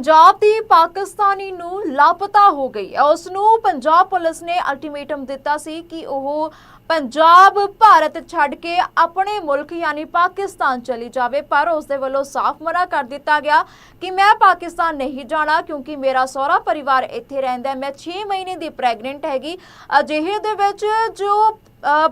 ਪੰਜਾਬ ਦੀ ਪਾਕਿਸਤਾਨੀ ਨੂੰ ਲਾਪਤਾ ਹੋ ਗਈ। ਹੈ ਉਸ ਨੂੰ ਪੰਜਾਬ ਪੁਲਿਸ ਨੇ ਅਲਟੀਮੇਟਮ ਦਿੱਤਾ ਸੀ ਕਿ ਉਹ ਪੰਜਾਬ, ਭਾਰਤ ਛੱਡ ਕੇ ਆਪਣੇ ਮੁਲਕ ਯਾਨੀ ਪਾਕਿਸਤਾਨ ਚਲੀ ਜਾਵੇ, ਪਰ ਉਸ ਦੇ ਵੱਲੋਂ ਸਾਫ਼ ਮਨਾ ਕਰ ਦਿੱਤਾ ਗਿਆ ਕਿ ਮੈਂ ਪਾਕਿਸਤਾਨ ਨਹੀਂ ਜਾਣਾ ਕਿਉਂਕਿ ਮੇਰਾ ਸਹੁਰਾ ਪਰਿਵਾਰ ਇੱਥੇ ਰਹਿੰਦਾ ਮੈਂ 6 ਮਹੀਨੇ ਦੀ ਪ੍ਰੈਗਨੈਂਟ ਹੈਗੀ। ਅਜਿਹੇ ਦੇ ਵਿੱਚ ਜੋ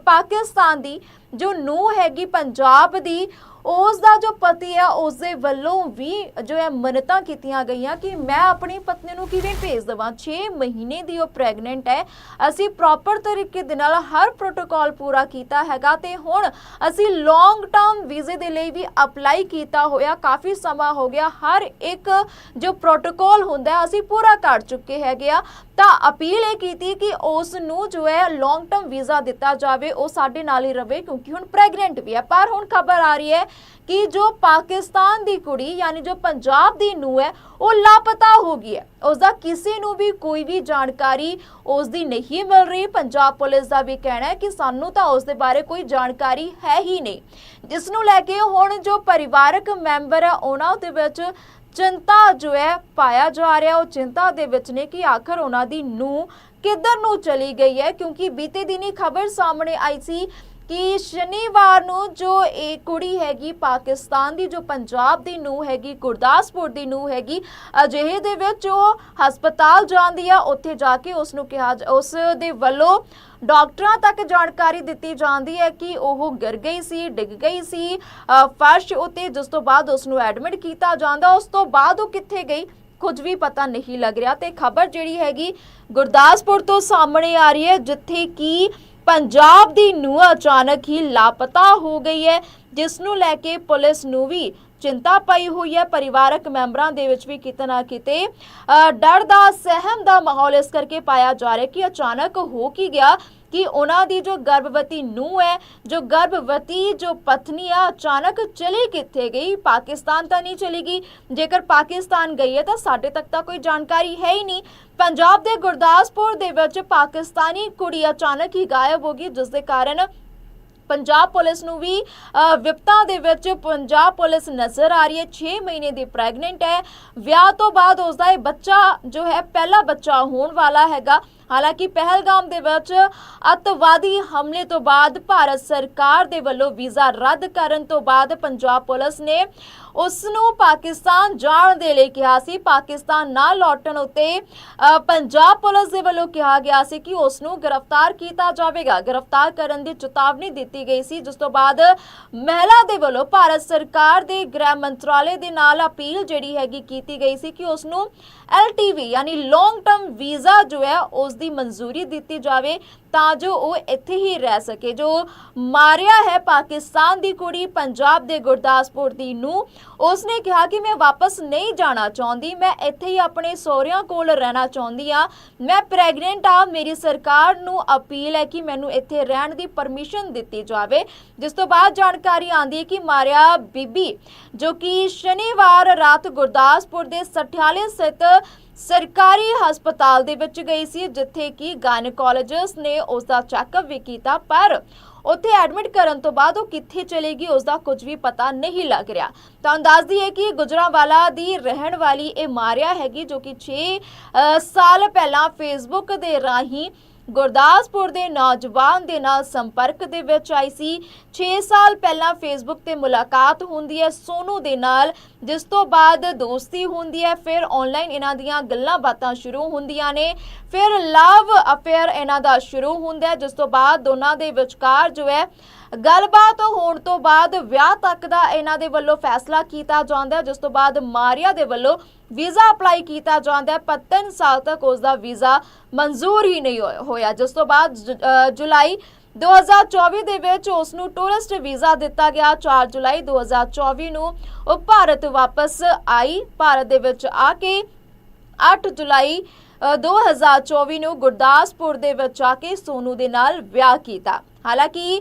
ਪਾਕਿਸਤਾਨ ਦੀ ਜੋ ਨੂੰ ਹੈਗੀ, ਪੰਜਾਬ ਦੀ ਉਸ ਦਾ ਜੋ ਪਤੀ ਹੈ ਉਸ ਦੇ ਵੱਲੋਂ ਵੀ ਜੋ ਹੈ ਮਿੰਨਤਾਂ ਕੀਤੀਆਂ ਗਈਆਂ ਕਿ ਮੈਂ ਆਪਣੀ ਪਤਨੀ ਨੂੰ ਕਿਵੇਂ ਭੇਜ ਦੇਵਾਂ? 6 ਮਹੀਨੇ ਦੀ ਉਹ ਪ੍ਰੈਗਨੈਂਟ ਹੈ। ਅਸੀਂ ਪ੍ਰੋਪਰ ਤਰੀਕੇ ਦੇ ਨਾਲ ਹਰ ਪ੍ਰੋਟੋਕਾਲ ਪੂਰਾ ਕੀਤਾ ਹੈਗਾ ਤੇ ਹੁਣ ਅਸੀਂ ਲੌਂਗ ਟਰਮ ਵੀਜ਼ੇ ਦੇ ਲਈ ਵੀ ਅਪਲਾਈ ਕੀਤਾ ਹੋਇਆ। ਕਾਫੀ ਸਮਾਂ ਹੋ ਗਿਆ। ਹਰ ਇੱਕ ਜੋ ਪ੍ਰੋਟੋਕਾਲ ਹੁੰਦਾ ਹੈ, ਅਸੀਂ ਪੂਰਾ ਕਰ ਚੁੱਕੇ ਹੈਗੇ ਆ। ਤਾਂ ਅਪੀਲ ਇਹ ਕੀਤੀ ਕਿ ਉਸ ਨੂੰ ਜੋ ਹੈ ਲੌਂਗ ਟਰਮ ਵੀਜ਼ਾ ਦਿੱਤਾ ਜਾਵੇ, ਉਹ ਸਾਡੇ ਨਾਲ ਹੀ ਰਵੇ ਕਿਉਂਕਿ ਹੁਣ ਪ੍ਰੈਗਨੈਂਟ ਵੀ ਹੈ। ਪਰ ਹੁਣ ਖਬਰ ਆ ਰਹੀ ਹੈ ਕਿ ਜੋ ਪਾਕਿਸਤਾਨ ਦੀ ਕੁੜੀ ਯਾਨੀ ਜੋ ਪੰਜਾਬ ਦੀ ਨੂੰ ਹੈ, ਉਹ ਲਾਪਤਾ ਹੋ ਗਈ ਹੈ। ਉਸ ਦਾ ਕਿਸੇ ਨੂੰ ਵੀ ਕੋਈ ਵੀ ਜਾਣਕਾਰੀ ਉਸ ਦੀ ਨਹੀਂ ਮਿਲ ਰਹੀ। ਪੰਜਾਬ ਪੁਲਿਸ ਦਾ ਵੀ ਕਹਿਣਾ ਹੈ ਕਿ ਸਾਨੂੰ ਤਾਂ ਉਸ ਦੇ ਬਾਰੇ ਕੋਈ ਜਾਣਕਾਰੀ ਹੈ ਹੀ ਨਹੀਂ। ਜਿਸ ਨੂੰ ਲੈ ਕੇ ਹੁਣ ਜੋ ਪਰਿਵਾਰਕ ਮੈਂਬਰ ਹੈ, ਉਹਨਾਂ ਦੇ ਵਿੱਚ ਚਿੰਤਾ ਜੋ ਹੈ ਪਾਇਆ ਜਾ ਰਿਹਾ, ਉਹ ਚਿੰਤਾ ਦੇ ਵਿੱਚ ਨੇ ਕਿ ਆਖਰ ਉਹਨਾਂ ਦੀ ਨੂੰ ਕਿੱਧਰ ਨੂੰ ਚਲੀ ਗਈ ਹੈ, ਕਿਉਂਕਿ ਬੀਤੇ ਦਿਨੀ ਖਬਰ ਸਾਹਮਣੇ ਆਈ ਸੀ ਕਿ ਸ਼ਨੀਵਾਰ ਨੂੰ ਜੋ ਇਹ ਕੁੜੀ ਹੈਗੀ ਪਾਕਿਸਤਾਨ ਦੀ, ਜੋ ਪੰਜਾਬ ਦੀ ਨੂੰ ਹੈਗੀ, ਗੁਰਦਾਸਪੁਰ ਦੀ ਨੂੰ ਹੈਗੀ, ਅਜਿਹੇ ਦੇ ਵਿੱਚ ਉਹ ਹਸਪਤਾਲ ਜਾਂਦੀ ਆ, ਉੱਥੇ ਜਾ ਕੇ ਉਸ ਨੂੰ ਕਿਹਾ ਜ- ਉਸ ਦੇ ਵੱਲੋਂ ਡਾਕਟਰਾਂ ਤੱਕ ਜਾਣਕਾਰੀ ਦਿੱਤੀ ਜਾਂਦੀ ਹੈ ਕਿ ਉਹ ਗਿਰ ਗਈ ਸੀ, ਡਿੱਗ ਗਈ ਸੀ ਫਰਸ਼ ਉੱਤੇ ਜਿਸ ਤੋਂ ਬਾਅਦ ਉਸ ਨੂੰ ਐਡਮਿਟ ਕੀਤਾ ਜਾਂਦਾ, ਉਸ ਤੋਂ ਬਾਅਦ ਉਹ ਕਿੱਥੇ ਗਈ, ਕੁਝ ਵੀ ਪਤਾ ਨਹੀਂ ਲੱਗ ਰਿਹਾ ਤੇ ਖਬਰ ਜਿਹੜੀ ਹੈਗੀ ਗੁਰਦਾਸਪੁਰ ਤੋਂ ਸਾਹਮਣੇ ਆ ਰਹੀ ਹੈ, ਜਿੱਥੇ ਕਿ ਪੰਜਾਬ ਦੀ ਨੂੰਹ ਅਚਾਨਕ ਹੀ ਲਾਪਤਾ ਹੋ ਗਈ ਹੈ, ਜਿਸ ਨੂੰ ਲੈ ਕੇ ਪੁਲਿਸ ਨੂੰ ਵੀ ਚਿੰਤਾ ਪਈ ਹੋਈ ਹੈ। ਪਰਿਵਾਰਕ ਮੈਂਬਰਾਂ ਦੇ ਵਿੱਚ ਵੀ ਕਿਤੇ ਨਾ ਕਿਤੇ ਡਰ ਦਾ ਸਹਿਮ ਦਾ ਮਾਹੌਲ ਇਸ ਕਰਕੇ ਪਾਇਆ ਜਾ ਰਿਹਾ ਕਿ ਅਚਾਨਕ ਹੋ ਕੀ ਗਿਆ। ਕਿ ਉਹਨਾਂ ਦੀ ਜੋ ਗਰਭਵਤੀ ਨੂੰ ਹੈ ਜੋ ਗਰਭਵਤੀ ਜੋ ਪਤਨੀ ਆ ਅਚਾਨਕ ਚਲੀ ਕਿੱਥੇ ਗਈ? ਪਾਕਿਸਤਾਨ ਤਾਂ ਨਹੀਂ ਚਲੀ ਗਈ। ਜੇਕਰ ਪਾਕਿਸਤਾਨ ਗਈ ਹੈ ਤਾਂ ਸਾਡੇ ਤੱਕ ਤਾਂ ਕੋਈ ਜਾਣਕਾਰੀ ਹੈ ਹੀ ਨਹੀਂ। ਪੰਜਾਬ ਦੇ ਗੁਰਦਾਸਪੁਰ ਦੇ ਵਿੱਚ ਪਾਕਿਸਤਾਨੀ ਕੁੜੀ ਅਚਾਨਕ ਹੀ ਗਾਇਬ ਹੋ ਗਈ ਜਿਸ ਦੇ ਕਾਰਨ ਪੰਜਾਬ ਪੁਲਿਸ ਨੂੰ ਵੀ ਅ, ਵਿਪਤਾ ਦੇ ਵਿੱਚ ਪੰਜਾਬ ਪੁਲਿਸ ਨਜ਼ਰ ਆ ਰਹੀ ਹੈ। 6 ਮਹੀਨੇ ਦੀ ਪ੍ਰੈਗਨੈਂਟ ਹੈ। ਵਿਆਹ ਤੋਂ ਬਾਅਦ ਉਸ ਦਾ ਇਹ ਬੱਚਾ ਜੋ ਹੈ ਪਹਿਲਾ ਬੱਚਾ ਹੋਣ ਵਾਲਾ ਹੈਗਾ। ਹਾਲਾਂਕਿ ਪਹਿਲਗਾਮ ਦੇ ਵਿੱਚ ਅੱਤਵਾਦੀ ਹਮਲੇ ਤੋਂ ਬਾਅਦ ਭਾਰਤ ਸਰਕਾਰ ਦੇ ਵੱਲੋਂ ਵੀਜ਼ਾ ਰੱਦ ਕਰਨ ਤੋਂ ਬਾਅਦ ਪੰਜਾਬ ਪੁਲਿਸ ਨੇ ਉਸ ਨੂੰ ਪਾਕਿਸਤਾਨ ਜਾਣ ਦੇ ਲਈ ਕਿਹਾ ਸੀ। ਪਾਕਿਸਤਾਨ ਨਾ ਲੌਟਣ ਉਤੇ ਪੰਜਾਬ ਪੁਲਿਸ ਦੇ ਵੱਲੋਂ ਕਿਹਾ ਗਿਆ ਸੀ ਕਿ ਉਸ ਨੂੰ ਗ੍ਰਿਫਤਾਰ ਕੀਤਾ ਜਾਵੇਗਾ। ਗ੍ਰਿਫਤਾਰ ਕਰਨ ਦੀ ਚੇਤਾਵਨੀ ਦਿੱਤੀ ਗਈ ਸੀ। ਜਿਸ ਤੋਂ ਬਾਅਦ ਮਹਿਲਾ ਦੇ ਵੱਲੋਂ ਭਾਰਤ ਸਰਕਾਰ ਦੇ ਗ੍ਰਹਿ ਮੰਤਰਾਲੇ ਦੇ ਨਾਲ ਅਪੀਲ ਜਿਹੜੀ ਹੈਗੀ ਕੀਤੀ ਗਈ ਸੀ ਕਿ ਉਸ ਨੂੰ ਐਲਟੀਵੀ ਯਾਨੀ ਲੌਂਗ ਟਰਮ ਵੀਜ਼ਾ ਜੋ ਹੈ, ਉਸ ਦੀ ਮਨਜ਼ੂਰੀ ਦਿੱਤੀ ਜਾਵੇ ਤਾਂ ਜੋ ਉਹ ਇੱਥੇ ਹੀ ਰਹਿ ਸਕੇ। ਜੋ ਮਾਰਿਆ ਹੈ ਪਾਕਿਸਤਾਨ ਦੀ ਕੁੜੀ ਪੰਜਾਬ ਦੇ ਗੁਰਦਾਸਪੁਰ ਦੀ ਨੂੰ, ਉਸਨੇ ਕਿਹਾ ਕਿ ਮੈਂ ਵਾਪਸ ਨਹੀਂ ਜਾਣਾ ਚਾਹੁੰਦੀ, ਮੈਂ ਇੱਥੇ ਹੀ ਆਪਣੇ ਸਹੁਰਿਆਂ ਕੋਲ ਰਹਿਣਾ ਚਾਹੁੰਦੀ ਆ ਮੈਂ ਪ੍ਰੈਗਨੈਂਟ ਆ ਮੇਰੀ ਸਰਕਾਰ ਨੂੰ ਅਪੀਲ ਹੈ ਕਿ ਮੈਨੂੰ ਇੱਥੇ ਰਹਿਣ ਦੀ ਪਰਮਿਸ਼ਨ ਦਿੱਤੀ ਜਾਵੇ। ਜਿਸ ਤੋਂ ਬਾਅਦ ਜਾਣਕਾਰੀ ਆਂਦੀ ਹੈ ਕਿ ਮਾਰਿਆ ਬੀਬੀ, ਜੋ ਕਿ ਸ਼ਨੀਵਾਰ ਰਾਤ ਗੁਰਦਾਸਪੁਰ ਦੇ ਸਠਿਆਲੇ ਸਥਿਤ ਸਰਕਾਰੀ ਹਸਪਤਾਲ ਦੇ ਵਿੱਚ ਗਈ ਸੀ, ਜਿੱਥੇ ਕਿ ਗਾਇਨੋਕੋਲੋਜਿਸਟ ਨੇ ਉਸ ਦਾ ਚੈੱਕਅਪ ਵੀ ਕੀਤਾ, ਪਰ ਉੱਥੇ ਐਡਮਿਟ ਕਰਨ ਤੋਂ ਬਾਅਦ ਉਹ ਕਿੱਥੇ ਚਲੇਗੀ ਉਸ ਦਾ ਕੁਝ ਵੀ ਪਤਾ ਨਹੀਂ ਲੱਗ ਰਿਹਾ। ਤਾਂ ਦੱਸਦੀ ਹੈ ਕਿ ਗੁਜਰਾਵਾਲਾ ਦੀ ਰਹਿਣ ਵਾਲੀ ਇਹ ਮਾਰਿਆ ਹੈਗੀ, ਜੋ ਕਿ 6 ਸਾਲ ਪਹਿਲਾਂ ਫੇਸਬੁੱਕ ਦੇ ਰਾਹੀਂ ਗੁਰਦਾਸਪੁਰ ਦੇ ਨੌਜਵਾਨ ਦੇ ਨਾਲ ਸੰਪਰਕ ਦੇ ਵਿੱਚ ਆਈ ਸੀ। 6 ਸਾਲ ਪਹਿਲਾਂ ਫੇਸਬੁੱਕ ਤੇ ਮੁਲਾਕਾਤ ਹੁੰਦੀ ਹੈ ਸੋਨੂ ਦੇ ਨਾਲ, ਜਿਸ ਤੋਂ ਬਾਅਦ ਦੋਸਤੀ ਹੁੰਦੀ ਹੈ, ਫਿਰ ਆਨਲਾਈਨ ਇਹਨਾਂ ਦੀਆਂ ਗੱਲਾਂ ਬਾਤਾਂ ਸ਼ੁਰੂ ਹੁੰਦੀਆਂ ਨੇ, ਫਿਰ ਲਵ ਅਫੇਅਰ ਇਹਨਾਂ ਦਾ ਸ਼ੁਰੂ ਹੁੰਦਾ ਜਿਸ ਤੋਂ ਬਾਅਦ ਦੋਨਾਂ ਦੇ ਵਿਚਕਾਰ ਜੋ ਹੈ ਗੱਲਬਾਤ ਹੋਣ ਤੋਂ ਬਾਅਦ ਵਿਆਹ ਤੱਕ ਦਾ ਇਹਨਾਂ ਦੇ ਵੱਲੋਂ ਫੈਸਲਾ ਕੀਤਾ ਜਾਂਦਾ ਜਿਸ ਤੋਂ ਬਾਅਦ ਮਾਰੀਆ ਦੇ ਵੱਲੋਂ ਵੀਜ਼ਾ ਅਪਲਾਈ ਕੀਤਾ ਜਾਂਦਾ ਹੈ, ਪਰ ਤਿੰਨ ਸਾਲ ਤੱਕ ਉਸ ਦਾ ਵੀਜ਼ਾ ਮਨਜ਼ੂਰ ਹੀ ਨਹੀਂ ਹੋਇਆ- ਜਿਸ ਤੋਂ ਬਾਅਦ ਜੁਲਾਈ 2024 ਦੇ ਵਿੱਚ ਉਸ ਨੂੰ ਟੂਰਿਸਟ ਵੀਜ਼ਾ ਦਿੱਤਾ ਗਿਆ। 4 ਜੁਲਾਈ 2024 ਨੂੰ ਉਹ ਭਾਰਤ ਵਾਪਸ ਆਈ। ਭਾਰਤ ਦੇ ਵਿੱਚ ਆ ਕੇ 8 ਜੁਲਾਈ 2024 ਨੂੰ ਗੁਰਦਾਸਪੁਰ ਦੇ ਵਿੱਚ ਆ ਕੇ ਸੋਨੂ ਦੇ ਨਾਲ ਵਿਆਹ ਕੀਤਾ। ਹਾਲਾਂਕਿ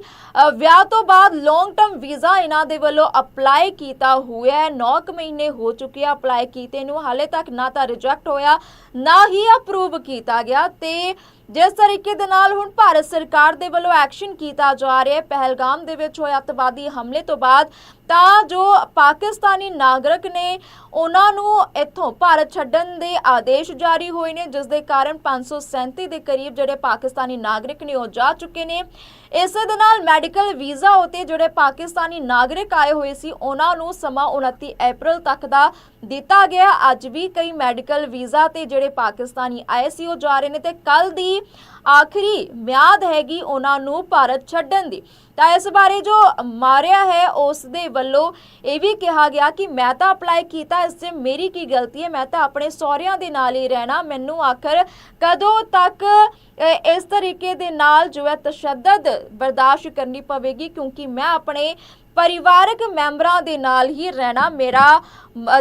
ਵਿਆਹ ਤੋਂ ਬਾਅਦ ਲੌਂਗ ਟਰਮ ਵੀਜ਼ਾ ਇਹਨਾਂ ਦੇ ਵੱਲੋਂ ਅਪਲਾਈ ਕੀਤਾ ਹੋਇਆ ਹੈ। 9 ਮਹੀਨੇ ਹੋ ਚੁੱਕੇ ਆ ਅਪਲਾਈ ਕੀਤੇ ਨੂੰ। ਹਾਲੇ ਤੱਕ ਨਾ ਤਾਂ ਰਿਜੈਕਟ ਹੋਇਆ, ਨਾ ਹੀ ਅਪਰੂਵ ਕੀਤਾ ਗਿਆ। ਤੇ ਜਿਸ ਤਰੀਕੇ ਦੇ ਨਾਲ ਹੁਣ ਭਾਰਤ ਸਰਕਾਰ ਦੇ ਵੱਲੋਂ ਐਕਸ਼ਨ ਕੀਤਾ ਜਾ ਰਿਹਾ ਹੈ, ਪਹਿਲਗਾਮ ਦੇ ਵਿੱਚ ਹੋਏ ਅੱਤਵਾਦੀ ਹਮਲੇ ਤੋਂ ਬਾਅਦ, ਤਾਂ ਜੋ ਪਾਕਿਸਤਾਨੀ ਨਾਗਰਿਕ ਨੇ ਉਹਨਾਂ ਨੂੰ ਇੱਥੋਂ ਭਾਰਤ ਛੱਡਣ ਦੇ ਆਦੇਸ਼ ਜਾਰੀ ਹੋਏ ਨੇ, ਜਿਸ ਦੇ ਕਾਰਨ 537 ਦੇ ਕਰੀਬ ਜਿਹੜੇ ਪਾਕਿਸਤਾਨੀ ਨਾਗਰਿਕ ਨੇ ਉਹ ਜਾ ਚੁੱਕੇ ਨੇ। ਇਸੇ ਦੇ ਨਾਲ ਮੈਡੀਕਲ ਵੀਜ਼ਾ ਉਤੇ ਜਿਹੜੇ ਪਾਕਿਸਤਾਨੀ ਨਾਗਰਿਕ ਆਏ ਹੋਏ ਸੀ, ਉਹਨਾਂ ਨੂੰ ਸਮਾਂ 29 ਅਪ੍ਰੈਲ ਤੱਕ ਦਾ ਦਿੱਤਾ ਗਿਆ। ਅੱਜ ਵੀ ਕਈ ਮੈਡੀਕਲ ਵੀਜ਼ਾ ਤੇ ਜਿਹੜੇ ਪਾਕਿਸਤਾਨੀ ਆਏ ਸੀ, ਉਹ ਜਾ ਰਹੇ ਨੇ ਤੇ ਕੱਲ ਦੀ ਆਖਰੀ ਮਿਆਦ ਹੈਗੀ ਉਹਨਾਂ ਨੂੰ ਭਾਰਤ ਛੱਡਣ ਦੀ। ਤਾਂ ਇਸ ਬਾਰੇ ਜੋ ਮਾਰਿਆ ਹੈ, ਉਸ ਦੇ ਵੱਲੋਂ ਇਹ ਵੀ ਕਿਹਾ ਗਿਆ ਕਿ ਮੈਂ ਤਾਂ ਅਪਲਾਈ ਕੀਤਾ, ਇਸ 'ਚ ਮੇਰੀ ਕੀ ਗਲਤੀ ਹੈ? ਮੈਂ ਤਾਂ ਆਪਣੇ ਸਹੁਰਿਆਂ ਦੇ ਨਾਲ ਹੀ ਰਹਿਣਾ। ਮੈਨੂੰ ਆਖਰ ਕਦੋਂ ਤੱਕ ਇਸ ਤਰੀਕੇ ਦੇ ਨਾਲ ਜੋ ਹੈ ਤਸ਼ੱਦਦ ਬਰਦਾਸ਼ਤ ਕਰਨੀ ਪਵੇਗੀ? ਕਿਉਂਕਿ ਮੈਂ ਆਪਣੇ ਪਰਿਵਾਰਕ ਮੈਂਬਰਾਂ ਦੇ ਨਾਲ ਹੀ ਰਹਿਣਾ, ਮੇਰਾ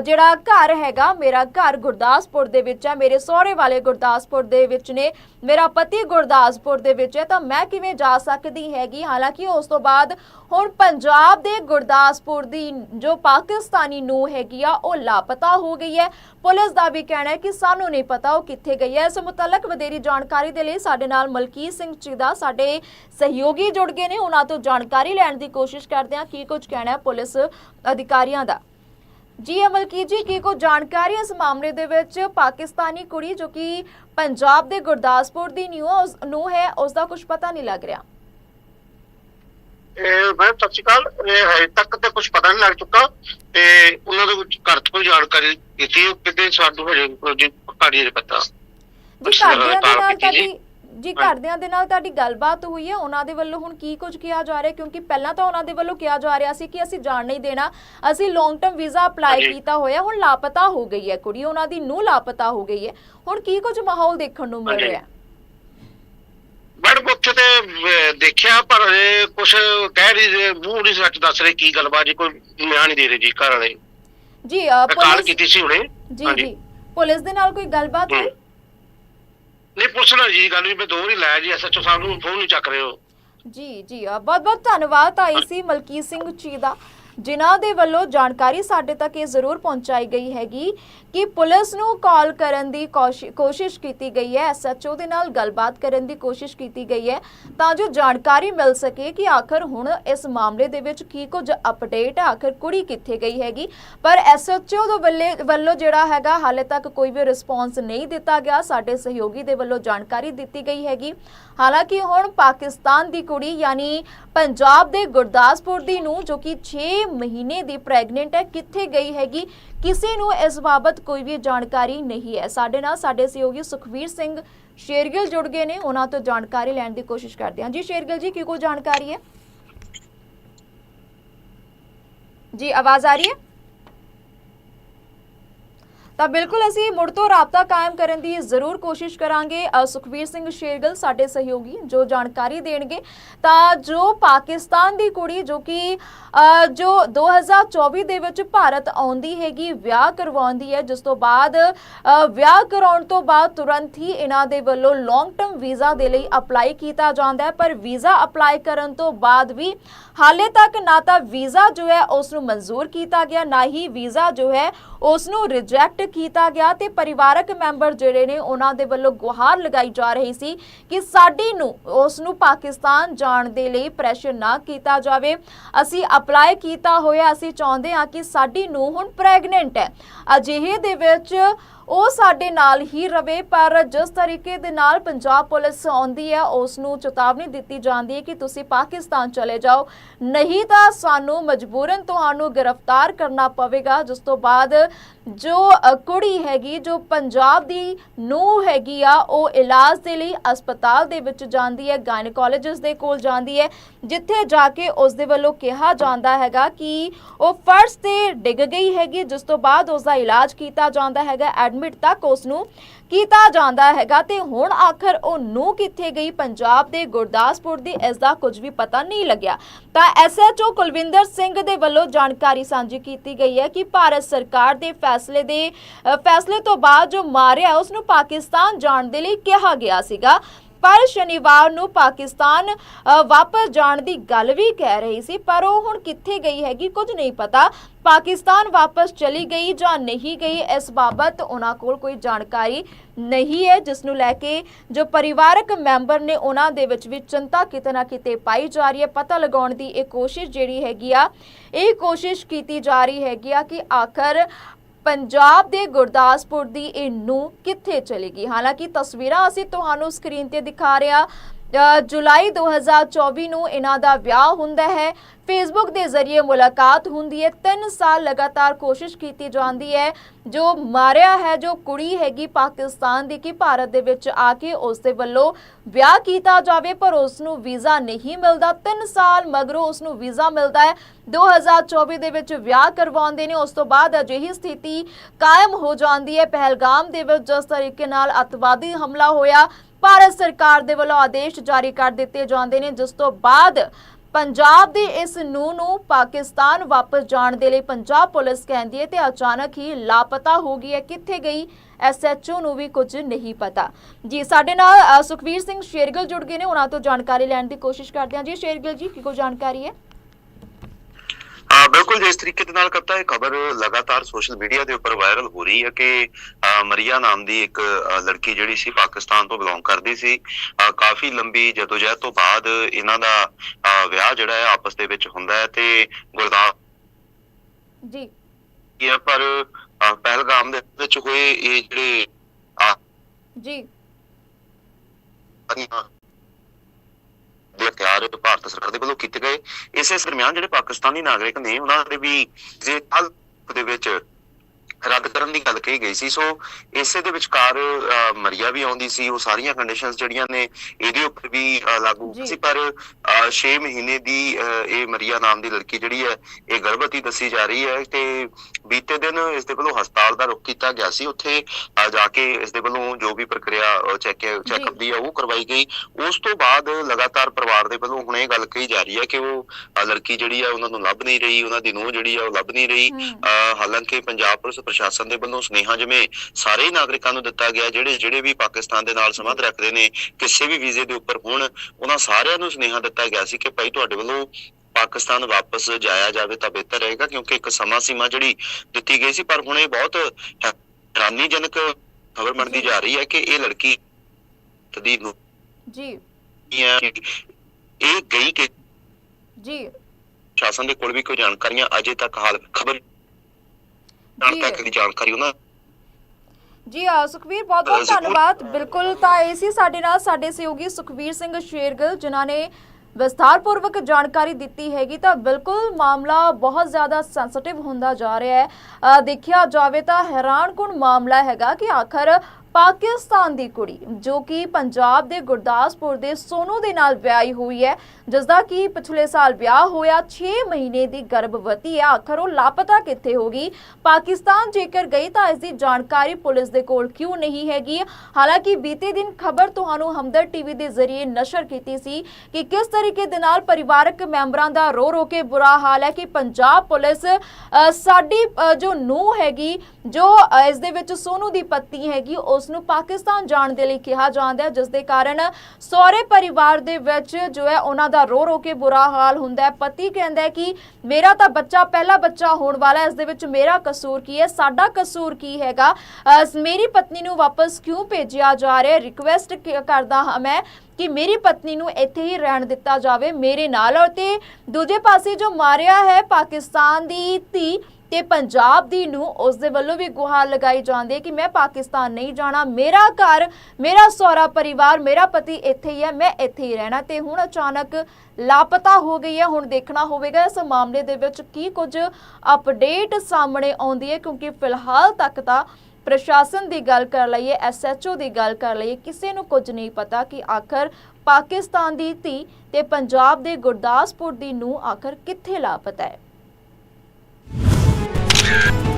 ਜਿਹੜਾ ਘਰ ਹੈਗਾ, ਮੇਰਾ ਘਰ ਗੁਰਦਾਸਪੁਰ ਦੇ ਵਿੱਚ ਹੈ, ਮੇਰੇ ਸਹੁਰੇ ਵਾਲੇ ਗੁਰਦਾਸਪੁਰ ਦੇ ਵਿੱਚ ਨੇ, ਮੇਰਾ ਪਤੀ ਗੁਰਦਾਸਪੁਰ ਦੇ ਵਿੱਚ ਹੈ, ਤਾਂ ਮੈਂ ਕਿਵੇਂ ਜਾ ਸਕਦੀ ਹੈਗੀ? ਹਾਲਾਂਕਿ ਉਸ ਤੋਂ ਬਾਅਦ ਹੁਣ ਪੰਜਾਬ ਦੇ ਗੁਰਦਾਸਪੁਰ ਦੀ ਜੋ ਪਾਕਿਸਤਾਨੀ ਨੂੰ ਹੈਗੀ ਆ, ਉਹ ਲਾਪਤਾ ਹੋ ਗਈ ਹੈ। ਪੁਲਿਸ ਦਾ ਵੀ ਕਹਿਣਾ ਹੈ ਕਿ ਸਾਨੂੰ ਨਹੀਂ ਪਤਾ ਉਹ ਕਿੱਥੇ ਗਈ ਹੈ। ਇਸ ਮੁਤਲਕ ਵਧੇਰੀ ਜਾਣਕਾਰੀ ਦੇ ਲਈ ਸਾਡੇ ਨਾਲ ਮਲਕੀਤ ਸਿੰਘ ਚੀਦਾ ਸਾਡੇ ਸਹਿਯੋਗੀ ਜੁੜ ਗਏ ਨੇ। ਉਹਨਾਂ ਤੋਂ ਜਾਣਕਾਰੀ ਲੈਣ ਦੀ ਕੋਸ਼ਿਸ਼ ਕਰਦੇ ਹਾਂ। ਕੀ ਕੁਝ ਕਹਿਣਾ ਹੈ ਪੁਲਿਸ ਅਧਿਕਾਰੀਆਂ ਦਾ? ਜੀ ਅਮਲਕੀਤ ਜੀ ਕੀ ਕੋਈ ਜਾਣਕਾਰੀ ਇਸ ਮਾਮਲੇ ਦੇ ਵਿੱਚ? ਪਾਕਿਸਤਾਨੀ ਕੁੜੀ ਜੋ ਕਿ ਪੰਜਾਬ ਦੇ ਗੁਰਦਾਸਪੁਰ ਦੀ ਨਿਊ ਨੂੰ ਹੈ ਉਸ ਦਾ ਕੁਝ ਪਤਾ ਨਹੀਂ ਲੱਗ ਰਿਹਾ। ਇਹ ਮੈਂ ਸਤਿ ਸ਼੍ਰੀ ਅਕਾਲ ਇਹ ਹਜੇ ਤੱਕ ਤੇ ਕੁਝ ਪਤਾ ਨਹੀਂ ਲੱਗ ਚੁੱਕਾ ਤੇ ਉਹਨਾਂ ਦੇ ਵਿੱਚ ਘਰ ਤੋਂ ਕੋਈ ਜਾਣਕਾਰੀ ਦਿੱਤੀ ਕਿਤੇ ਸਾਨੂੰ ਹਜੇ ਨਹੀਂ ਪਤਾ। ਜੀ ਦੇ ਤਾਰ ਨਾਲ ਕੀਤੀ ਜੀ। ਘਰਦਿਆਂ ਦੇ ਨਾਲ ਤੁਹਾਡੀ ਗੱਲਬਾਤ ਹੋਈ ਹੈ ਉਹਨਾਂ ਦੇ ਵੱਲੋਂ ਹੁਣ ਕੀ ਕੁਝ ਕਿਹਾ ਜਾ ਰਿਹਾ? ਕਿਉਂਕਿ ਪਹਿਲਾਂ ਤਾਂ ਉਹਨਾਂ ਦੇ ਵੱਲੋਂ ਕਿਹਾ ਜਾ ਰਿਹਾ ਸੀ ਕਿ ਅਸੀਂ ਜਾਣ ਨਹੀਂ ਦੇਣਾ। ਅਸੀਂ ਲੌਂਗ ਟਰਮ ਵੀਜ਼ਾ ਅਪਲਾਈ। ਕੀਤਾ ਹੋਇਆ ਹੁਣ ਲਾਪਤਾ ਹੋ ਗਈ ਹੈ ਕੁੜੀ ਉਹਨਾਂ ਦੀ ਨੂੰ ਲਾਪਤਾ ਹੋ ਗਈ ਹੈ। ਹੁਣ ਕੀ ਕੁਝ ਮਾਹੌਲ ਦੇਖਣ ਨੂੰ ਮਿਲ। ਰਿਹਾ? ਮੈਡਮ ਉੱਥੇ ਤੇ ਦੇਖਿਆ ਪਰ ਕੁਝ ਕਹਿ ਰਹੀ ਮੂੰਹ ਨਹੀਂ ਸੱਚ ਦੱਸ ਰਹੇ ਕੀ ਗੱਲਬਾਤ ਜੀ ਕੋਈ ਨਿਆਂ ਨਹੀਂ ਦੇ ਰਹੇ ਜੀ ਘਰ ਵਾਲੇ। ਜੀ ਪੁਲਿਸ ਕੀਤੀ ਸੀ ਹੁਣੇ। ਜੀ ਜੀ। ਪੁਲਿਸ ਦੇ ਨਾਲ ਕੋਈ ਗੱਲਬਾਤ ਹੋਈ। ਨਹੀਂ ਪੁੱਛਣਾ ਜੀ ਗੱਲ ਵੀ ਮੈਂ ਦੋ ਹੀ ਲਾਇਆ ਜੀ ਐਸਐਚਓ ਸਾਹਿਬ ਨੂੰ ਫੋਨ ਨਹੀਂ ਚੱਕ ਰਹੇ ਹੋ। ਜੀ ਜੀ ਬਹੁਤ ਬਹੁਤ ਧੰਨਵਾਦ ਆਈ ਸੀ ਮਲਕੀਤ ਸਿੰਘ ਜੀ ਦਾ। ਜਿਨ੍ਹਾਂ ਦੇ ਵੱਲੋਂ ਜਾਣਕਾਰੀ ਸਾਡੇ ਤੱਕ ਇਹ ਜ਼ਰੂਰ ਪਹੁੰਚਾਈ ਗਈ ਹੈਗੀ ਕਿ ਪੁਲਿਸ ਨੂੰ ਕਾਲ ਕਰਨ ਦੀ ਕੋਸ਼ਿ- ਕੋਸ਼ਿਸ਼ ਕੀਤੀ ਗਈ ਹੈ ਐਸਐਚਓ ਦੇ ਨਾਲ ਗੱਲਬਾਤ ਕਰਨ ਦੀ ਕੋਸ਼ਿਸ਼ ਕੀਤੀ ਗਈ ਹੈ, ਤਾਂ ਜੋ ਜਾਣਕਾਰੀ ਮਿਲ ਸਕੇ ਕਿ ਆਖਰ ਹੁਣ ਇਸ ਮਾਮਲੇ ਦੇ ਵਿੱਚ ਕੀ ਕੁਝ ਅਪਡੇਟ ਹੈ, ਆਖਰ ਕੁੜੀ ਕਿੱਥੇ ਗਈ ਹੈਗੀ। ਪਰ ਐਸਐਚਓ ਦੇ ਵੱਲੇ, ਵੱਲੋਂ ਜਿਹੜਾ ਹੈਗਾ, ਹਾਲੇ ਤੱਕ ਕੋਈ ਵੀ ਰਿਸਪੌਂਸ ਨਹੀਂ ਦਿੱਤਾ ਗਿਆ, ਸਾਡੇ ਸਹਿਯੋਗੀ ਦੇ ਵੱਲੋਂ ਜਾਣਕਾਰੀ ਦਿੱਤੀ ਗਈ ਹੈਗੀ। ਹਾਲਾਂਕਿ ਹੁਣ ਪਾਕਿਸਤਾਨ ਦੀ ਕੁੜੀ, ਯਾਨੀ ਪੰਜਾਬ ਦੇ ਗੁਰਦਾਸਪੁਰ ਦੀ ਨੂੰ, ਜੋ ਕਿ 6 ਮਹੀਨੇ ਦੀ ਪ੍ਰੈਗਨੈਂਟ ਹੈ, ਕਿੱਥੇ ਗਈ ਹੈਗੀ? ਕਿਸੇ ਨੂੰ ਇਸ ਬਾਬਤ ਕੋਈ ਵੀ ਜਾਣਕਾਰੀ ਨਹੀਂ ਹੈ। ਸਾਡੇ ਨਾਲ ਸਾਡੇ ਸਹਿਯੋਗੀ ਸੁਖਵੀਰ ਸਿੰਘ ਸ਼ੇਰਗਿਲ ਜੁੜ ਗਏ ਨੇ, ਉਹਨਾਂ ਤੋਂ ਜਾਣਕਾਰੀ ਲੈਣ ਦੀ ਕੋਸ਼ਿਸ਼ ਕਰਦੇ ਹਾਂ। ਜੀ, ਸ਼ੇਰਗਿਲ ਜੀ ਕੀ ਕੋਈ ਜਾਣਕਾਰੀ ਹੈ? ਜੀ, ਆਵਾਜ਼ ਆ ਰਹੀ ਹੈ? ਤਾਂ ਬਿਲਕੁਲ ਅਸੀਂ ਮੁੜ ਤੋਂ ਰਾਬਤਾ ਕਾਇਮ ਕਰਨ ਦੀ ਜ਼ਰੂਰ ਕੋਸ਼ਿਸ਼ ਕਰਾਂਗੇ। ਅ, ਸੁਖਵੀਰ ਸਿੰਘ ਸ਼ੇਰਗਲ ਸਾਡੇ ਸਹਿਯੋਗੀ ਜੋ ਜਾਣਕਾਰੀ ਦੇਣਗੇ। ਤਾਂ ਜੋ ਪਾਕਿਸਤਾਨ ਦੀ ਕੁੜੀ ਜੋ ਕਿ ਅ, ਜੋ 2024 ਦੇ ਵਿੱਚ ਭਾਰਤ ਆਉਂਦੀ ਹੈਗੀ ਵਿਆਹ ਕਰਵਾਉਂਦੀ ਹੈ ਜਿਸ ਤੋਂ ਬਾਅਦ ਵਿਆਹ ਕਰਾਉਣ ਤੋਂ ਬਾਅਦ ਤੁਰੰਤ ਹੀ ਇਹਨਾਂ ਦੇ ਵੱਲੋਂ ਲੌਂਗ ਟਰਮ ਵੀਜ਼ਾ ਦੇ ਲਈ ਅਪਲਾਈ ਕੀਤਾ ਜਾਂਦਾ ਹੈ। ਪਰ ਵੀਜ਼ਾ ਅਪਲਾਈ ਕਰਨ ਤੋਂ ਬਾਅਦ ਵੀ ਹਾਲੇ ਤੱਕ ਨਾ ਤਾਂ ਵੀਜ਼ਾ ਜੋ ਹੈ ਉਸ ਨੂੰ ਮਨਜ਼ੂਰ ਕੀਤਾ ਗਿਆ ਨਾ ਹੀ ਵੀਜ਼ਾ ਜੋ ਹੈ ਉਸ ਨੂੰ ਰਿਜੈਕਟ ਕੀਤਾ ਗਿਆ ਤੇ ਪਰਿਵਾਰਕ ਮੈਂਬਰ ਜਿਹੜੇ ਨੇ ਉਹਨਾਂ ਦੇ ਵੱਲੋਂ ਗੁਹਾਰ ਲਗਾਈ ਜਾ ਰਹੀ ਸੀ ਕਿ ਸਾਡੀ ਨੂੰ ਉਸ ਨੂੰ ਪਾਕਿਸਤਾਨ ਜਾਣ ਦੇ ਲਈ ਪ੍ਰੈਸ਼ਰ ਨਾ ਕੀਤਾ ਜਾਵੇ। ਅਸੀਂ ਅਪਲਾਈ ਕੀਤਾ ਹੋਇਆ, ਅਸੀਂ ਚਾਹੁੰਦੇ ਹਾਂ ਕਿ ਸਾਡੀ ਨੂੰ ਹੁਣ ਪ੍ਰੈਗਨੈਂਟ ਹੈ। ਅਜਿਹੇ ਦੇ ਵਿੱਚ ਉਹ ਸਾਡੇ ਨਾਲ ਹੀ ਰਵੇ, ਪਰ ਜਿਸ ਤਰੀਕੇ ਦੇ ਨਾਲ ਪੰਜਾਬ ਪੁਲਿਸ ਆਉਂਦੀ ਹੈ, ਉਸ ਨੂੰ ਚੇਤਾਵਨੀ ਦਿੱਤੀ ਜਾਂਦੀ ਹੈ ਕਿ ਤੁਸੀਂ ਪਾਕਿਸਤਾਨ ਚਲੇ ਜਾਓ। ਨਹੀਂ ਤਾਂ ਸਾਨੂੰ ਮਜਬੂਰਨ ਤੁਹਾਨੂੰ ਗ੍ਰਿਫਤਾਰ ਕਰਨਾ ਪਵੇਗਾ, ਜਿਸ ਤੋਂ ਬਾਅਦ ਜੋ ਕੁੜੀ ਹੈਗੀ, ਜੋ ਪੰਜਾਬ ਦੀ ਨੂੰ ਹੈਗੀ ਆ, ਉਹ ਇਲਾਜ ਦੇ ਲਈ ਹਸਪਤਾਲ ਦੇ ਵਿੱਚ ਜਾਂਦੀ ਹੈ ਗਾਇਨਕੋਲੋਜਿਸਟ ਦੇ ਕੋਲ ਜਾਂਦੀ ਹੈ, ਜਿੱਥੇ ਜਾ ਕੇ ਉਸ ਦੇ ਵੱਲੋਂ ਕਿਹਾ ਜਾਂਦਾ ਹੈਗਾ ਕਿ ਉਹ ਫਰਸ਼ ਤੇ ਡਿੱਗ ਗਈ ਹੈਗੀ, ਜਿਸ ਤੋਂ ਬਾਅਦ ਉਸ ਦਾ ਇਲਾਜ ਕੀਤਾ ਜਾਂਦਾ ਹੈਗਾ ਐਡਮਿਟ ਤੱਕ ਉਸ ਨੂੰ ਕੀਤਾ ਜਾਂਦਾ ਹੈਗਾ ਤੇ ਹੁਣ ਆਖਰ ਉਹ ਨੂੰ ਕਿੱਥੇ ਗਈ? ਪੰਜਾਬ ਦੇ ਗੁਰਦਾਸਪੁਰ ਦੀ ਇਸ ਦਾ ਕੁਝ ਵੀ ਪਤਾ ਨਹੀਂ ਲੱਗਿਆ। ਤਾਂ ਐਸਐਚਓ ਕੁਲਵਿੰਦਰ ਸਿੰਘ ਦੇ ਵੱਲੋਂ ਜਾਣਕਾਰੀ ਸਾਂਝੀ ਕੀਤੀ ਗਈ ਹੈ ਕਿ ਭਾਰਤ ਸਰਕਾਰ ਦੇ ਫੈਸਲੇ ਦੇ ਫੈਸਲੇ ਤੋਂ ਬਾਅਦ ਜੋ ਮਾਰਿਆ ਉਸ ਨੂੰ ਪਾਕਿਸਤਾਨ ਜਾਣ ਦੇ ਲਈ ਕਿਹਾ ਗਿਆ ਸੀਗਾ। ਪਰ ਸ਼ਨੀਵਾਰ ਨੂੰ ਪਾਕਿਸਤਾਨ ਵਾਪਸ ਜਾਣ ਦੀ ਗੱਲ ਵੀ ਕਹਿ ਰਹੀ ਸੀ, ਪਰ ਉਹ ਹੁਣ ਕਿੱਥੇ ਗਈ ਹੈਗੀ ਕੁਝ ਨਹੀਂ ਪਤਾ। ਪਾਕਿਸਤਾਨ ਵਾਪਸ ਚਲੀ ਗਈ ਜਾਂ ਨਹੀਂ ਗਈ, ਇਸ ਬਾਬਤ ਉਹਨਾਂ ਕੋਲ ਕੋਈ ਜਾਣਕਾਰੀ ਨਹੀਂ ਹੈ, ਜਿਸ ਨੂੰ ਲੈ ਕੇ ਜੋ ਪਰਿਵਾਰਕ ਮੈਂਬਰ ਨੇ ਉਹਨਾਂ ਦੇ ਵਿੱਚ ਵੀ ਚਿੰਤਾ ਕਿਤੇ ਨਾ ਕਿਤੇ ਪਾਈ ਜਾ ਰਹੀ ਹੈ। ਪਤਾ ਲਗਾਉਣ ਦੀ ਇਹ ਕੋਸ਼ਿਸ਼ ਜਿਹੜੀ ਹੈਗੀ ਆ, ਇਹ ਕੋਸ਼ਿਸ਼ ਕੀਤੀ ਜਾ ਰਹੀ ਹੈਗੀ ਆ ਕਿ ਆਖਰ ਪੰਜਾਬ ਦੇ ਗੁਰਦਾਸਪੁਰ ਦੀ ਇਹ ਨੂੰ ਕਿੱਥੇ ਚਲੇਗੀ ਹਾਲਾਂਕਿ ਤਸਵੀਰਾਂ ਅਸੀਂ ਤੁਹਾਨੂੰ ਸਕਰੀਨ ਤੇ ਦਿਖਾ ਰਿਹਾ ਅ, ਜੁਲਾਈ 2024 ਨੂੰ ਇਹਨਾਂ ਦਾ ਵਿਆਹ ਹੁੰਦਾ ਹੈ। ਫੇਸਬੁੱਕ ਦੇ ਜ਼ਰੀਏ ਮੁਲਾਕਾਤ ਹੁੰਦੀ ਹੈ। 3 ਸਾਲ ਲਗਾਤਾਰ ਕੋਸ਼ਿਸ਼ ਕੀਤੀ ਜਾਂਦੀ ਹੈ। ਜੋ ਮਾਰਿਆ ਹੈ, ਜੋ ਕੁੜੀ ਹੈਗੀ ਪਾਕਿਸਤਾਨ ਦੀ ਕਿ ਭਾਰਤ ਦੇ ਵਿੱਚ ਆ ਕੇ ਉਸ ਦੇ ਵੱਲੋਂ ਵਿਆਹ ਕੀਤਾ ਜਾਵੇ, ਪਰ ਉਸ ਨੂੰ ਵੀਜ਼ਾ ਨਹੀਂ ਮਿਲਦਾ। 3 ਸਾਲ ਮਗਰੋਂ ਉਸ ਨੂੰ ਵੀਜ਼ਾ ਮਿਲਦਾ ਹੈ। 2024 ਦੇ ਵਿੱਚ ਵਿਆਹ ਕਰਵਾਉਂਦੇ ਨੇ। ਉਸ ਤੋਂ ਬਾਅਦ ਅਜਿਹੀ ਸਥਿਤੀ ਕਾਇਮ ਹੋ ਜਾਂਦੀ ਹੈ। ਪਹਿਲਗਾਮ ਦੇ ਵਿੱਚ ਜਿਸ ਤਰੀਕੇ ਨਾਲ ਅਤਵਾਦੀ ਹਮਲਾ ਹੋਇਆ ਭਾਰਤ ਸਰਕਾਰ ਦੇ ਵੱਲੋਂ ਆਦੇਸ਼ ਜਾਰੀ ਕਰ ਦਿੱਤੇ ਜਾਂਦੇ ਨੇ ਜਿਸ ਤੋਂ ਬਾਅਦ ਪੰਜਾਬ ਦੀ ਇਸ ਨੂੰ ਨੂੰ ਪਾਕਿਸਤਾਨ ਵਾਪਸ ਜਾਣ ਦੇ ਲਈ ਪੰਜਾਬ ਪੁਲਿਸ ਕਹਿੰਦੀ ਹੈ ਤੇ ਅਚਾਨਕ ਹੀ ਲਾਪਤਾ ਹੋ ਗਈ ਹੈ। ਕਿੱਥੇ ਗਈ? ਐਸਐਚਓ ਨੂੰ ਵੀ ਕੁਝ ਨਹੀਂ ਪਤਾ। ਜੀ ਸਾਡੇ ਨਾਲ ਅ, ਸੁਖਵੀਰ ਸਿੰਘ ਸ਼ੇਰਗਿੱਲ ਜੁੜ ਗਏ ਨੇ ਉਹਨਾਂ ਤੋਂ ਜਾਣਕਾਰੀ ਲੈਣ ਦੀ ਕੋਸ਼ਿਸ਼ ਕਰਦੇ ਹਾਂ। ਜੀ ਸ਼ੇਰਗਿੱਲ ਜੀ ਕੀ ਕੋਈ ਜਾਣਕਾਰੀ ਹੈ? ਬਿਲਕੁਲ ਜਿਸ ਤਰੀਕੇ ਦੇ ਨਾਲ ਕਰਤਾ ਇਹ ਖਬਰ ਲਗਾਤਾਰ ਸੋਸ਼ਲ ਮੀਡੀਆ ਦੇ ਉੱਪਰ ਵਾਇਰਲ ਹੋ ਰਹੀ ਹੈ ਕਿ ਮਰੀਆ ਨਾਮ ਦੀ ਇੱਕ ਲੜਕੀ ਜਿਹੜੀ ਸੀ ਪਾਕਿਸਤਾਨ ਤੋਂ ਬਿਲੋਂਗ ਕਰਦੀ ਸੀ। ਕਾਫੀ ਲੰਬੀ ਜਦੋਜਹਿਦ ਤੋਂ ਬਾਅਦ ਇਹਨਾਂ ਦਾ ਵਿਆਹ ਜਿਹੜਾ ਹੈ ਆਪਸ ਦੇ ਵਿੱਚ ਹੁੰਦਾ ਹੈ ਤੇ ਗੁਰਦਾਸ ਜੀ। ਕੀ ਹੈ ਪਰ ਪਹਿਲਗਾਮ ਦੇ ਵਿੱਚ ਹੋਏ ਇਹ ਜਿਹੜੇ ਜੀ। ਹਥਿਆਰ ਭਾਰਤ ਸਰਕਾਰ ਦੇ ਵੱਲੋਂ ਕੀਤੇ ਗਏ। ਇਸੇ ਦਰਮਿਆਨ ਜਿਹੜੇ ਪਾਕਿਸਤਾਨੀ ਨਾਗਰਿਕ ਨੇ, ਉਹਨਾਂ ਦੇ ਵੀ ਜੇ ਕੱਲ ਦੇ ਵਿੱਚ ਰੱਦ ਕਰਨ ਦੀ ਗੱਲ ਕਹੀ ਗਈ ਸੀ। ਸੋ ਇਸੇ ਦੇ ਵਿਚਕਾਰ ਮਰੀਆ ਵੀ ਆਉਂਦੀ ਸੀ। ਉਹ ਸਾਰੀਆਂ ਕੰਡੀਸ਼ਨਸ ਜਿਹੜੀਆਂ ਨੇ ਇਹਦੇ ਉੱਪਰ ਵੀ ਲਾਗੂ। ਸੀ। ਪਰ 6 ਮਹੀਨੇ ਦੀ ਇਹ ਮਰੀਆ ਨਾਮ ਦੀ ਲੜਕੀ ਜਿਹੜੀ ਹੈ ਇਹ ਗਰਭਵਤੀ ਦੱਸੀ ਜਾ ਰਹੀ ਹੈ ਤੇ ਬੀਤੇ ਦਿਨ ਇਸ ਦੇ ਵੱਲੋਂ ਹਸਪਤਾਲ ਦਾ ਰੁਖ ਕੀਤਾ ਗਿਆ ਸੀ। ਉੱਥੇ ਜਾ ਕੇ ਇਸ ਦੇ ਵੱਲੋਂ ਜੋ ਵੀ ਪ੍ਰਕਿਰਿਆ ਚੈੱਕ ਚੈੱਕਅਪ ਦੀ ਹੈ ਉਹ ਕਰਵਾਈ ਗਈ। ਉਸ ਤੋਂ ਬਾਅਦ ਲਗਾਤਾਰ ਪਰਿਵਾਰ ਦੇ ਵੱਲੋਂ ਹੁਣ ਇਹ ਗੱਲ ਕਹੀ ਜਾ ਰਹੀ ਹੈ ਕਿ ਉਹ ਲੜਕੀ ਜਿਹੜੀ ਹੈ ਉਹਨਾਂ ਨੂੰ ਲੱਭ ਨਹੀਂ ਰਹੀ। ਉਹਨਾਂ ਦੀ ਨੂੰਹ ਜਿਹੜੀ ਹੈ ਉਹ ਲੱਭ ਨਹੀਂ ਰਹੀ। ਹਾਲਾਂਕਿ ਪੰਜਾਬ ਪੁਲਿਸ ਪ੍ਰਸ਼ਾਸਨ ਦੇ ਵੱਲੋਂ ਸੁਨੇਹਾ ਜਿਵੇਂ ਸਾਰੇ ਨਾਗਰਿਕਾਂ ਨੂੰ ਦਿੱਤਾ ਗਿਆ ਜਿਹੜੇ ਜਿਹੜੇ ਵੀ ਪਾਕਿਸਤਾਨ ਦੇ ਨਾਲ ਸੰਬੰਧ ਰੱਖਦੇ ਨੇ ਕਿਸੇ ਵੀ ਵੀਜ਼ੇ ਦੇ ਉੱਪਰ ਹੋਣ ਉਹਨਾਂ ਸਾਰਿਆਂ ਨੂੰ ਸੁਨੇਹਾ ਦਿੱਤਾ ਗਿਆ ਸੀ ਕਿ ਭਾਈ ਤੁਹਾਡੇ ਵੱਲੋਂ ਪਾਕਿਸਤਾਨ ਵਾਪਸ ਜਾਇਆ ਜਾਵੇ ਤਾਂ ਬਿਹਤਰ ਰਹੇਗਾ ਕਿਉਂਕਿ ਇੱਕ ਸਮਾਂ ਸੀਮਾ ਜਿਹੜੀ ਦਿੱਤੀ ਗਈ ਸੀ ਪਰ ਹੁਣ ਇਹ ਬਹੁਤ ਹੈਰਾਨੀਜਨਕ ਖਬਰ ਬਣਦੀ ਜਾ ਰਹੀ ਹੈ ਕਿ ਇਹ ਲੜਕੀ ਦੀ ਨੂੰ ਜੀ। ਇਹ ਗਈ ਕਿ ਜੀ। ਸ਼ਾਸਨ ਦੇ ਕੋਲ ਵੀ ਕੋਈ ਜਾਣਕਾਰੀਆਂ ਅਜੇ ਤੱਕ ਹਾਲ ਖਬਰ ਜੀ। ਤੱਕ ਦੀ ਜਾਣਕਾਰੀ ਉਹਨਾਂ ਜੀ ਆ ਸੁਖਵੀਰ ਬਹੁਤ ਬਹੁਤ। ਧੰਨਵਾਦ ਬਿਲਕੁਲ ਤਾਂ ਇਹ ਸੀ ਸਾਡੇ ਨਾਲ ਸਾਡੇ ਸਹਿਯੋਗੀ ਸੁਖਵੀਰ ਸਿੰਘ ਸ਼ੇਰਗਿੱਲ ਜਿਨ੍ਹਾਂ ਨੇ ਵਿਸਥਾਰਪੂਰਵਕ ਜਾਣਕਾਰੀ ਦਿੱਤੀ ਹੈਗੀ ਤਾਂ ਬਿਲਕੁਲ ਮਾਮਲਾ ਬਹੁਤ ਜ਼ਿਆਦਾ ਸੈਂਸਿਟਿਵ ਹੁੰਦਾ ਜਾ ਰਿਹਾ ਹੈ ਦੇਖਿਆ ਜਾਵੇ ਤਾਂ ਹੈਰਾਨਕੁਨ ਮਾਮਲਾ ਹੈਗਾ ਕਿ ਆਖਰ ਪਾਕਿਸਤਾਨ ਦੀ ਕੁੜੀ, ਜੋ ਕਿ ਪੰਜਾਬ ਦੇ ਗੁਰਦਾਸਪੁਰ ਦੇ ਸੋਨੂ ਦੇ ਨਾਲ ਵਿਆਹੀ ਹੋਈ ਹੈ ਜਿਸ ਦਾ ਕਿ ਪਿਛਲੇ ਸਾਲ ਵਿਆਹ ਹੋਇਆ 6 ਮਹੀਨੇ ਦੀ ਗਰਭਵਤੀ ਹੈ ਆਖਰ ਉਹ ਲਾਪਤਾ ਕਿੱਥੇ ਹੋ ਗਈ? ਪਾਕਿਸਤਾਨ ਜੇਕਰ ਗਈ ਤਾਂ ਇਸ ਦੀ ਜਾਣਕਾਰੀ ਪੁਲਿਸ ਦੇ ਕੋਲ ਕਿਉਂ ਨਹੀਂ ਹੈਗੀ? ਹਾਲਾਂਕਿ ਬੀਤੇ ਦਿਨ ਖਬਰ ਤੁਹਾਨੂੰ ਹਮਦਰ ਟੀਵੀ ਦੇ ਜ਼ਰੀਏ ਨਸ਼ਰ ਕੀਤੀ ਸੀ ਕਿ ਕਿਸ ਤਰੀਕੇ ਦੇ ਨਾਲ ਪਰਿਵਾਰਕ ਮੈਂਬਰਾਂ ਦਾ ਰੋ ਰੋ ਕੇ ਬੁਰਾ ਹਾਲ ਹੈ ਕਿ ਪੰਜਾਬ ਪੁਲਿਸ ਸਾਡੀ ਜੋ ਨੂੰਹ ਹੈਗੀ, ਜੋ ਇਸ ਦੇ ਵਿੱਚ ਸੋਨੂ ਦੀ ਪਤਨੀ ਹੈਗੀ, ਉਸ ਨੂੰ ਪਾਕਿਸਤਾਨ ਜਾਣ ਦੇ ਲਈ ਕਿਹਾ ਜਾਂਦਾ ਹੈ ਜਿਸ ਦੇ ਕਾਰਨ ਸਹੁਰੇ ਪਰਿਵਾਰ ਦੇ ਵਿੱਚ ਜੋ ਹੈ ਉਹਨਾਂ ਦਾ ਰੋ ਰੋ ਕੇ ਬੁਰਾ ਹਾਲ ਹੁੰਦਾ ਹੈ। ਪਤੀ ਕਹਿੰਦਾ ਹੈ ਕਿ ਮੇਰਾ ਤਾਂ ਬੱਚਾ ਪਹਿਲਾ ਬੱਚਾ ਹੋਣ ਵਾਲਾ ਹੈ, ਇਸ ਦੇ ਵਿੱਚ ਮੇਰਾ ਕਸੂਰ ਕੀ ਹੈ, ਸਾਡਾ ਕਸੂਰ ਕੀ ਹੈਗਾ? ਮੇਰੀ ਪਤਨੀ ਨੂੰ ਵਾਪਸ ਕਿਉਂ ਭੇਜਿਆ ਜਾ ਰਿਹਾ ਰਿਕੁਐਸਟ ਕਰਦਾ ਹਾਂ ਮੈਂ ਕਿ ਮੇਰੀ ਪਤਨੀ ਨੂੰ ਇੱਥੇ ਹੀ ਰਹਿਣ ਦਿੱਤਾ ਜਾਵੇ ਮੇਰੇ ਨਾਲ। ਔਰ ਤੇ ਦੂਜੇ ਪਾਸੇ ਜੋ ਮਾਰਿਆ ਹੈ ਪਾਕਿਸਤਾਨ ਦੀ ਧੀ ਤੇ ਪੰਜਾਬ ਦੀ ਨੂੰ ਉਸ ਦੇ ਵੱਲੋਂ ਵੀ ਗੁਹਾਰ ਲਗਾਈ ਜਾਂਦੀ ਹੈ ਕਿ ਮੈਂ ਪਾਕਿਸਤਾਨ ਨਹੀਂ ਜਾਣਾ, ਮੇਰਾ ਘਰ, ਮੇਰਾ ਸਹੁਰਾ ਪਰਿਵਾਰ, ਮੇਰਾ ਪਤੀ ਇੱਥੇ ਹੀ ਹੈ, ਮੈਂ ਇੱਥੇ ਹੀ ਰਹਿਣਾ ਤੇ ਹੁਣ ਅਚਾਨਕ ਲਾਪਤਾ ਹੋ ਗਈ ਹੈ, ਹੁਣ ਦੇਖਣਾ ਹੋਵੇਗਾ ਇਸ ਮਾਮਲੇ ਦੇ ਵਿੱਚ ਕੀ ਕੁਝ ਅਪਡੇਟ ਸਾਹਮਣੇ ਆਉਂਦੀ ਹੈ ਕਿਉਂਕਿ ਫਿਲਹਾਲ ਤੱਕ ਤਾਂ ਪ੍ਰਸ਼ਾਸਨ ਦੀ ਗੱਲ ਕਰ ਲਈਏ ਐਸਐਚਓ ਦੀ ਗੱਲ ਕਰ ਲਈਏ, ਕਿਸੇ ਨੂੰ ਕੁਝ ਨਹੀਂ ਪਤਾ ਕਿ ਆਖਰ ਪਾਕਿਸਤਾਨ ਦੀ ਧੀ ਤੇ ਪੰਜਾਬ ਦੇ ਗੁਰਦਾਸਪੁਰ ਦੀ ਨੂੰ ਆਖਰ ਕਿੱਥੇ ਲਾਪਤਾ ਹੈ। podcast.